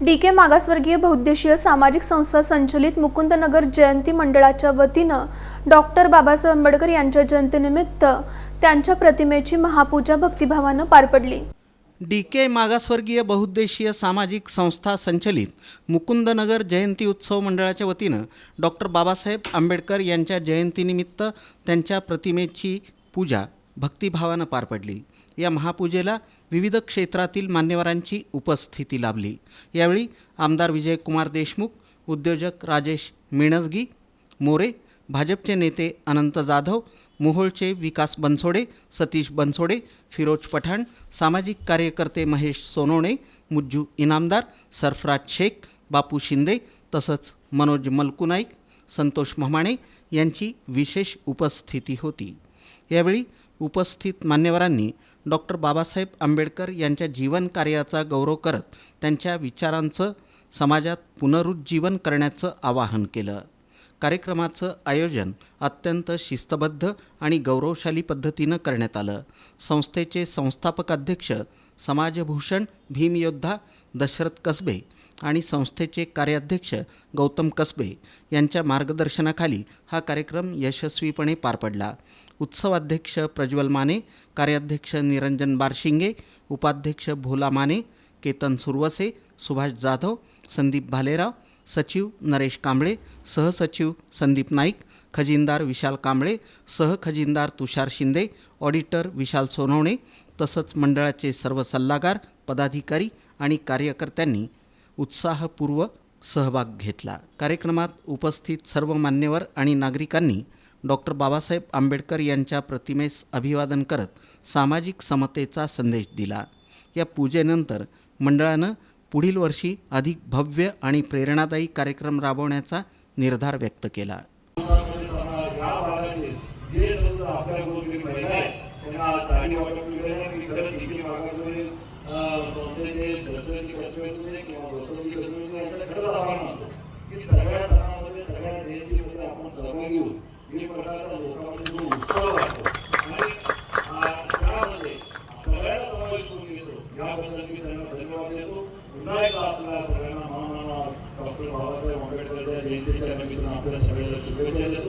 D के मागासवर्गीय बहुद्देशीय सामाजिक संस्था संचलित मुकुंदनगर जयंती मंडळाच्या वतीनं डॉक्टर बाबासाहेब आंबेडकर यांच्या जयंतीनिमित्त त्यांच्या प्रतिमेची महापूजा भक्तिभावानं पार पडली. डी के मागासवर्गीय बहुद्देशीय सामाजिक संस्था संचलित मुकुंदनगर जयंती उत्सव मंडळाच्या वतीनं डॉक्टर बाबासाहेब आंबेडकर यांच्या जयंतीनिमित्त त्यांच्या प्रतिमेची पूजा भक्तिभावानं पार पडली. या महापूजेला विविध क्षेत्रातील मान्यवरांची उपस्थिती लाभली. यावेळी आमदार विजयकुमार देशमुख उद्योजक राजेश मिणजगी मोरे भाजपचे नेते अनंत जाधव मोहोळचे विकास बनसोडे सतीश बनसोडे फिरोज पठाण सामाजिक कार्यकर्ते महेश सोनोणे मुज्जू इनामदार सरफराज शेख बापू शिंदे तसंच मनोज मलकुनाईक संतोष म्हमाणे यांची विशेष उपस्थिती होती. यावेळी उपस्थित मान्यवरांनी डॉक्टर बाबासाहेब आंबेडकर यांच्या जीवन कार्याचा गौरव करत त्यांच्या विचारांचं समाजात पुनरुज्जीवन करण्याचं आवाहन केलं. कार्यक्रमाचं आयोजन अत्यंत शिस्तबद्ध आणि गौरवशाली पद्धतीनं करण्यात आलं. संस्थेचे संस्थापक अध्यक्ष समाजभूषण भीमयोद्धा दशरथ कसबे आणि संस्थेचे कार्याध्यक्ष गौतम कसबे यांच्या मार्गदर्शनाखाली हा कार्यक्रम यशस्वीपणे पार पडला. उत्सवाध्यक्ष प्रज्वल माने कार्याध्यक्ष निरंजन बारशिंगे उपाध्यक्ष भोला माने केतन सुरवसे सुभाष जाधव संदीप भालेराव सचिव नरेश कांबळे सहसचिव संदीप नाईक खजिनदार विशाल कांबळे सहखजिनदार तुषार शिंदे ऑडिटर विशाल सोनवणे तसंच मंडळाचे सर्व सल्लागार पदाधिकारी आणि कार्यकर्त्यांनी उत्साहपूर्व सहभाग घेतला. कार्यक्रमात उपस्थित सर्व मान्यवर आणि नागरिकांनी डॉक्टर बाबासाहेब आंबेडकर यांच्या प्रतिमेस अभिवादन करत सामाजिक समतेचा संदेश दिला. या पूजेनंतर मंडळानं पुढील वर्षी अधिक भव्य आणि प्रेरणादायी कार्यक्रम राबवण्याचा निर्धार व्यक्त केला. या त्यांना साडी वाटप केलेलं आहे. मी खरं देखील मागासवर्गीय संस्थेचे दशरथी कसबेचे किंवा गौतमची कसबेचे यांचा खरंच आभार मानतो. की सगळ्या सणामध्ये सगळ्या जयंतीमध्ये आपण सहभागी होऊ एक प्रकारचा लोकांमध्ये जो उत्सव वाटतो आणि त्यामध्ये सगळ्याला समावेश करून घेतो याबद्दल मी त्यांना धन्यवाद देतो. पुन्हा एकदा आपल्या सगळ्यांना महामानव डॉक्टर बाबासाहेब आंबेडकरच्या जयंतीच्या निमित्तानं आपल्या सगळ्याला शुभेच्छा देतो.